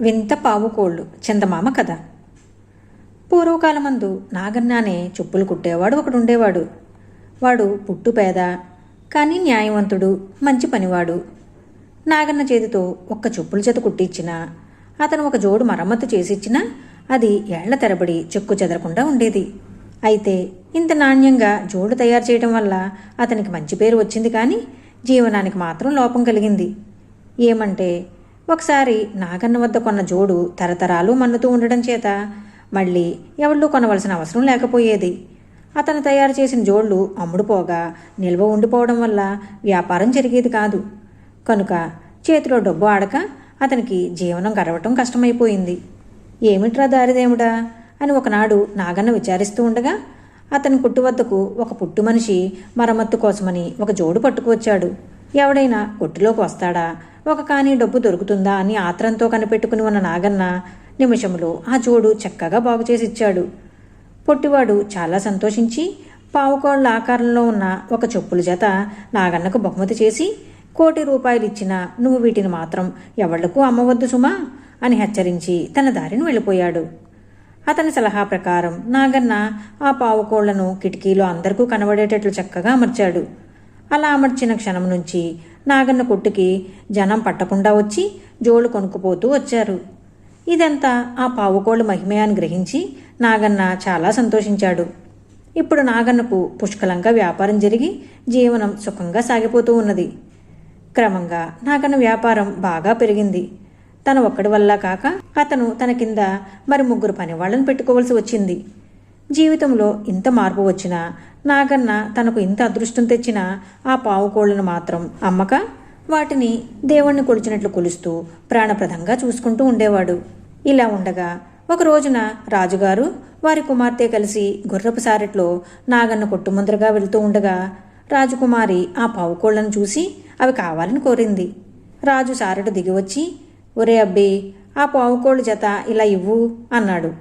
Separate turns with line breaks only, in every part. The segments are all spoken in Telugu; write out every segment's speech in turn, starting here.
వింత పావుకోళ్ళు. చందమామ కథ. పూర్వకాలమందు నాగన్నానే చెప్పులు కుట్టేవాడు ఒకడు ఉండేవాడు వాడు పుట్టు పేద కానీ న్యాయవంతుడు మంచి పనివాడు. నాగన్న చేతితో ఒక్క చెప్పుల చేత కుట్టించినా అతను ఒక జోడు మరమ్మతు చేసిచ్చినా అది ఏళ్ళ తరబడి చెక్కు చెదరకుండా ఉండేది. అయితే ఇంత నాణ్యంగా జోడు తయారు చేయడం వల్ల అతనికి మంచి పేరు వచ్చింది కానీ జీవనానికి మాత్రం లోపం కలిగింది. ఏమంటే ఒకసారి నాగన్న వద్ద కొన్న జోడు తరతరాలు మన్నుతూ ఉండడం చేత మళ్ళీ ఎవళ్ళు కొనవలసిన అవసరం లేకపోయేది. అతను తయారు చేసిన జోళ్ళు అమ్ముడుపోగా నిల్వ ఉండిపోవడం వల్ల వ్యాపారం జరిగేది కాదు. కనుక చేతిలో డబ్బు ఆడక అతనికి జీవనం గడవటం కష్టమైపోయింది. ఏమిట్రా దారిదేముడా? అని ఒకనాడు నాగన్న విచారిస్తూ ఉండగా అతని కుట్టు వద్దకు ఒక పుట్టు మనిషి మరమ్మత్తు కోసమని ఒక జోడు పట్టుకువచ్చాడు. ఎవడైనా కొట్టులోకి వస్తాడా? ఒక కానీ డబ్బు దొరుకుతుందా అని ఆత్రంతో కనిపెట్టుకుని ఉన్న నాగన్న నిమిషంలో ఆ జోడు చక్కగా బాగు చేసి ఇచ్చాడు పొట్టివాడు చాలా సంతోషించి పావుకోళ్ళ ఆకారంలో ఉన్న ఒక చెప్పుల జత నాగన్నకు బహుమతి చేసి కోటి రూపాయలు ఇచ్చినా నువ్వు వీటిని మాత్రం ఎవళ్ళకు అమ్మవద్దు సుమా అని హెచ్చరించి తన దారిని వెళ్ళిపోయాడు. అతని సలహా ప్రకారం నాగన్న ఆ పావుకోళ్ళను కిటికీలో అందరికీ కనబడేటట్లు చక్కగా అమర్చాడు. అలా అమర్చిన క్షణం నుంచి నాగన్న కొట్టుకి జనం పట్టకుండా వచ్చి జోలు కొనుక్కుపోతూ వచ్చారు. ఇదంతా ఆ పావుకోళ్ళు మహిమే అని గ్రహించి నాగన్న చాలా సంతోషించాడు. ఇప్పుడు నాగన్నకు పుష్కలంగా వ్యాపారం జరిగి జీవనం సుఖంగా సాగిపోతూ ఉన్నది. క్రమంగా నాగన్న వ్యాపారం బాగా పెరిగింది. తన ఒక్కడి వల్ల కాక అతను తన కింద మరి ముగ్గురు పని పెట్టుకోవాల్సి పెట్టుకోవలసి వచ్చింది. జీవితంలో ఇంత మార్పు వచ్చినా నాగన్న తనకు ఇంత అదృష్టం తెచ్చిన ఆ పావుకోళ్ళను మాత్రం అమ్మక వాటిని దేవుణ్ణి కొలిచినట్లు కొలుస్తూ ప్రాణప్రదంగా చూసుకుంటూ ఉండేవాడు. ఇలా ఉండగా ఒక రోజున రాజుగారు వారి కుమార్తె కలిసి గుర్రపు సారెట్లో నాగన్న కొట్టుముందరగా వెళుతూ ఉండగా రాజకుమారి ఆ పావుకోళ్ళను చూసి అవి కావాలని కోరింది. రాజు సారెట దిగివచ్చి ఒరే అబ్బే ఆ పావుకోళ్ళు జత ఇలా ఇవ్వు అన్నాడు.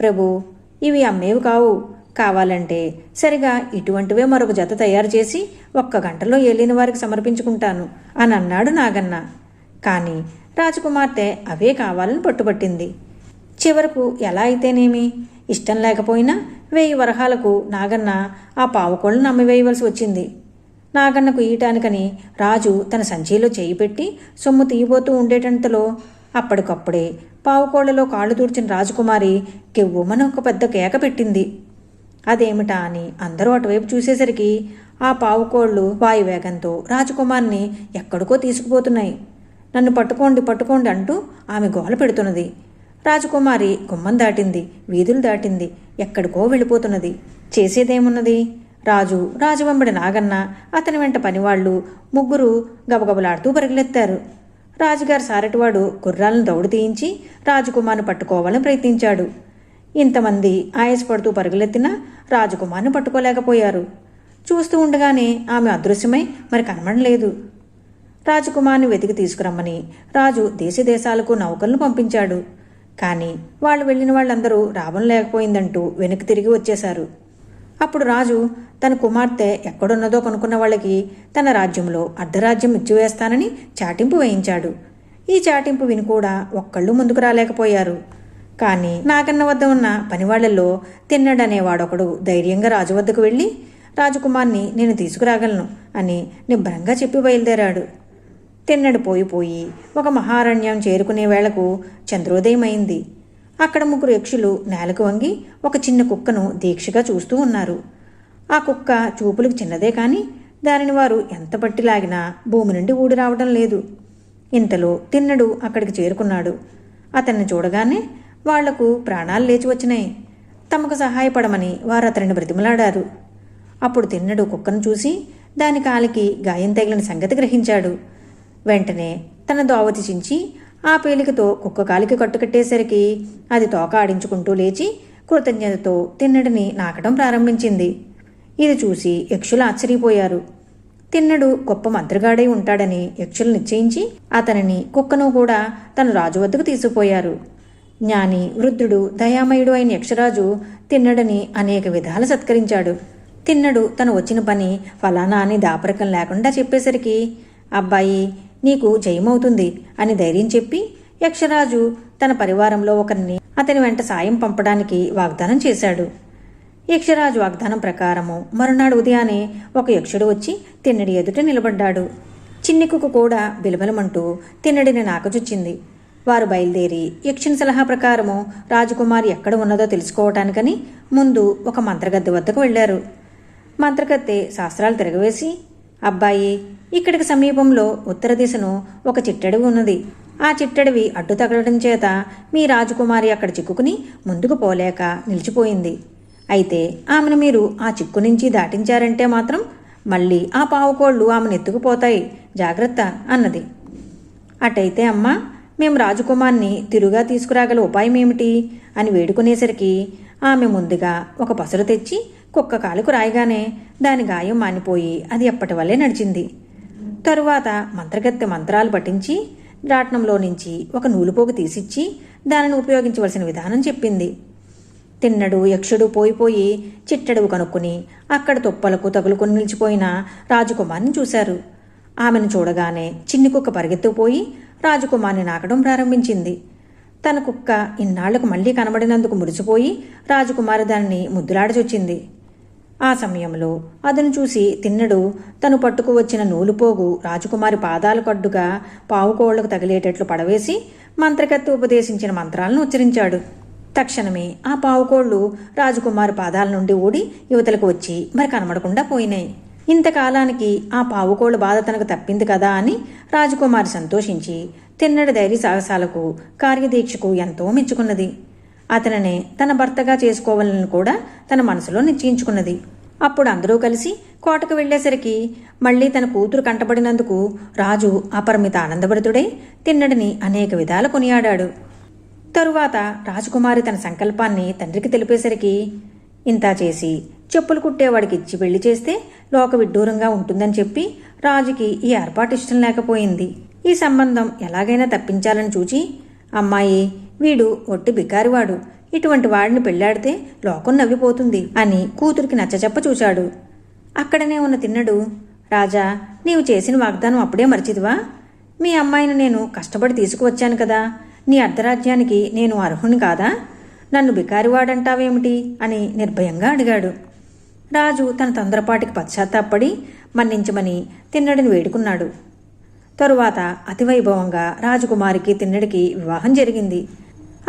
ప్రభు ఇవి అమ్మేవి కావు. కావాలంటే సరిగా ఇటువంటివే మరొక జత తయారు చేసి ఒక్క గంటలో ఏలిన వారికి సమర్పించుకుంటాను అని అన్నాడు నాగన్న. కానీ రాజకుమార్తె అవే కావాలని పట్టుబట్టింది. చివరకు ఎలా అయితేనేమి? ఇష్టం లేకపోయినా వెయ్యి వరహాలకు నాగన్న ఆ పావుకోళ్ళను అమ్మివేయవలసి వచ్చింది. నాగన్నకు ఈయటానికని రాజు తన సంచిలో చేయి పెట్టి సొమ్ము తీయబోతూ ఉండేటంతలో అప్పటికప్పుడే పావుకోళ్ళలో కాళ్ళు తూర్చిన రాజకుమారి కెవ్వుమని ఒక పెద్ద కేక పెట్టింది. అదేమిటా అని అందరూ అటువైపు చూసేసరికి ఆ పావుకోళ్ళు వాయువేగంతో రాజకుమారిని ఎక్కడికో తీసుకుపోతున్నాయి. నన్ను పట్టుకోండి పట్టుకోండి అంటూ ఆమె గోల పెడుతున్నది. రాజకుమారి గుమ్మం దాటింది వీధులు దాటింది ఎక్కడికో వెళ్ళిపోతున్నది. చేసేదేమున్నది? రాజు రాజు వెంబడి నాగన్న అతని వెంట పనివాళ్ళు ముగ్గురు గబగబలాడుతూ పరిగెత్తారు రాజుగారి సారటివాడు గుర్రాలను దౌడు తీయించి రాజకుమార్ని పట్టుకోవాలని ప్రయత్నించాడు. ఇంతమంది ఆయాసపడుతూ పరుగులెత్తినా రాజకుమార్ని పట్టుకోలేకపోయారు. చూస్తూ ఉండగానే ఆమె అదృశ్యమై మరి కనబడలేదు. రాజకుమార్ని వెతికి తీసుకురమ్మని రాజు దేశదేశాలకు నౌకలను పంపించాడు. కానీ వాళ్ళు వెళ్ళిన వాళ్ళందరూ రావడం లేకపోయిందంటూ వెనక్కి తిరిగి వచ్చేశారు. అప్పుడు రాజు తన కుమార్తె ఎక్కడున్నదో కనుక్కున్న వాళ్ళకి తన రాజ్యంలో అర్ధరాజ్యం ఇచ్చివేస్తానని చాటింపు వేయించాడు. ఈ చాటింపు విని కూడా ఒక్కళ్ళు ముందుకు రాలేకపోయారు. కానీ నాగన్న వద్ద ఉన్న పనివాళ్ళలో తిన్నడనేవాడొకడు ధైర్యంగా రాజు వద్దకు వెళ్ళి రాజకుమార్ని నేను తీసుకురాగలను అని నిబ్బరంగా చెప్పి బయలుదేరాడు. తిన్నడు పోయి పోయి ఒక మహారణ్యం చేరుకునే వేళకు చంద్రోదయమైంది. అక్కడ ముగ్గురు యక్షులు నేలకు వంగి ఒక చిన్న కుక్కను దీక్షగా చూస్తూ ఉన్నారు. ఆ కుక్క చూపులకు చిన్నదే కానీ దానిని వారు ఎంత పట్టి లాగినా భూమి నుండి ఊడి రావడం లేదు. ఇంతలో తిన్నడు అక్కడికి చేరుకున్నాడు. అతన్ని చూడగానే వాళ్ళకు ప్రాణాలు లేచి వచ్చినాయి. తమకు సహాయపడమని వారు అతనిని బ్రతిమలాడారు. అప్పుడు తిన్నడు కుక్కను చూసి దాని కాలికి గాయం తగిలిన సంగతి గ్రహించాడు. వెంటనే తన దోవతి చించి ఆ పేలికతో కుక్క కాలికి కట్టుకట్టేసరికి అది తోక ఆడించుకుంటూ లేచి కృతజ్ఞతతో తిన్నడిని నాకడం ప్రారంభించింది. ఇది చూసి యక్షులు ఆశ్చర్యపోయారు. తిన్నడు గొప్ప మంత్రగాడై ఉంటాడని యక్షులు నిశ్చయించి అతనిని కుక్కను కూడా తన రాజు వద్దకు తీసుకుపోయారు. జ్ఞాని వృద్ధుడు దయామయుడు అయిన యక్షరాజు తిన్నడని అనేక విధాలు సత్కరించాడు. తిన్నడు తను వచ్చిన పని ఫలానా అని దాపరికం లేకుండా చెప్పేసరికి అబ్బాయి నీకు జయమవుతుంది అని ధైర్యం చెప్పి యక్షరాజు తన పరివారంలో ఒకరిని అతని వెంట సాయం పంపడానికి వాగ్దానం చేశాడు. యక్షరాజు వాగ్దానం ప్రకారము మరునాడు ఉదయాన్నే ఒక యక్షుడు వచ్చి తిన్నడి ఎదుట నిలబడ్డాడు. చిన్ని కూడా బిలబలమంటూ తిన్నడిని నాకజొచ్చింది వారు బయలుదేరి యక్షుని సలహా ప్రకారము రాజకుమారి ఎక్కడ ఉన్నదో తెలుసుకోవటానికని ముందు ఒక మంత్రగద్దె వద్దకు వెళ్ళారు మంత్రగత్తె శాస్త్రాలు తిరగవేసి అబ్బాయి ఇక్కడికి సమీపంలో ఉత్తర దిశను ఒక చిట్టడివి ఉన్నది. ఆ చిట్టడివి అడ్డు తగలడం చేత మీ రాజకుమారి అక్కడ చిక్కుకుని ముందుకు పోలేక నిలిచిపోయింది. అయితే ఆమెను మీరు ఆ చిక్కు నుంచి దాటించారంటే మాత్రం మళ్ళీ ఆ పావుకోళ్ళు ఆమెను ఎత్తుకుపోతాయి. జాగ్రత్త అన్నది. అటైతే అమ్మా మేము రాజకుమార్ని తిరుగా తీసుకురాగల ఉపాయం ఏమిటి? అని వేడుకునేసరికి ఆమె ముందుగా ఒక పసరు తెచ్చి కుక్క కాలుకు రాయగానే దాని గాయం మానిపోయి అది ఎప్పటి వల్లే నడిచింది. తరువాత మంత్రగత్తె మంత్రాలు పఠించి రాట్నంలో నుంచి ఒక నూలుపోగు తీసిచ్చి దానిని ఉపయోగించవలసిన విధానం చెప్పింది. తిన్నడు యక్షుడు పోయిపోయి చిట్టడువు కనుక్కుని అక్కడ తుప్పలకు తగులుకొని నిలిచిపోయిన రాజకుమార్ని చూశారు. ఆమెను చూడగానే చిన్ని కుక్క పరిగెత్తుకుపోయి రాజకుమార్ని నాకడం ప్రారంభించింది. తన కుక్క ఇన్నాళ్ళకు మళ్ళీ కనబడినందుకు మురిసిపోయి రాజకుమారి దానిని ముద్దులాడచొచ్చింది. ఆ సమయంలో అతను చూసి తిన్నడు తను పట్టుకు వచ్చిన నూలుపోగు రాజకుమారి పాదాల కడ్డుగా పావుకోళ్ళకు తగిలేటట్లు పడవేసి మంత్రకత్తి ఉపదేశించిన మంత్రాలను ఉచ్చరించాడు. తక్షణమే ఆ పావుకోళ్ళు రాజకుమారి పాదాల నుండి ఊడి యువతలకు వచ్చి మరి కనబడకుండా పోయినాయి. ఇంతకాలానికి ఆ పావుకోళ్ళ బాధ తనకు తప్పింది కదా అని రాజకుమారి సంతోషించి తిన్నడి ధైర్య సాహసాలకు కార్యదీక్షకు ఎంతో మెచ్చుకున్నది. అతనినే తన భర్తగా చేసుకోవాలని కూడా తన మనసులో నిశ్చయించుకున్నది. అప్పుడు అందరూ కలిసి కోటకు వెళ్ళేసరికి మళ్ళీ తన కూతురు కంటపడినందుకు రాజు అపరిమిత ఆనందభరితుడై తిన్నడిని అనేక విధాల కొనియాడాడు. తరువాత రాజకుమారి తన సంకల్పాన్ని తండ్రికి తెలిపేసరికి ఇంతా చేసి చెప్పులు కుట్టేవాడికి ఇచ్చి పెళ్ళి చేస్తే లోక విడ్డూరంగా ఉంటుందని చెప్పి రాజుకి ఈ ఏర్పాటు ఇష్టం లేకపోయింది. ఈ సంబంధం ఎలాగైనా తప్పించాలని చూచి అమ్మాయి వీడు ఒట్టి బికారివాడు. ఇటువంటి వాడిని పెళ్ళాడితే లోకం నవ్విపోతుంది అని కూతురికి నచ్చచెప్ప చూశాడు. అక్కడనే ఉన్న తిన్నడు రాజా నీవు చేసిన వాగ్దానం అప్పుడే మర్చిదివా? మీ అమ్మాయిని నేను కష్టపడి తీసుకువచ్చాను కదా. నీ అర్ధరాజ్యానికి నేను అర్హుని కాదా? నన్ను బికారివాడంటావేమిటి? అని నిర్భయంగా అడిగాడు. రాజు తన తొందరపాటికి పశ్చాత్తాపడి మన్నించమని తిన్నడిని వేడుకున్నాడు. తరువాత అతివైభవంగా రాజకుమారికి తిన్నడికి వివాహం జరిగింది.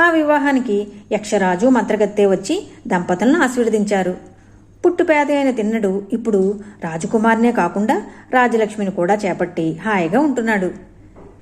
ఆ వివాహానికి యక్షరాజు మంత్రగత్తె వచ్చి దంపతులను ఆశీర్వదించారు. పుట్టుపేద అయిన తిన్నడు ఇప్పుడు రాజకుమారినే కాకుండా రాజలక్ష్మిని కూడా చేపట్టి హాయిగా ఉంటున్నాడు.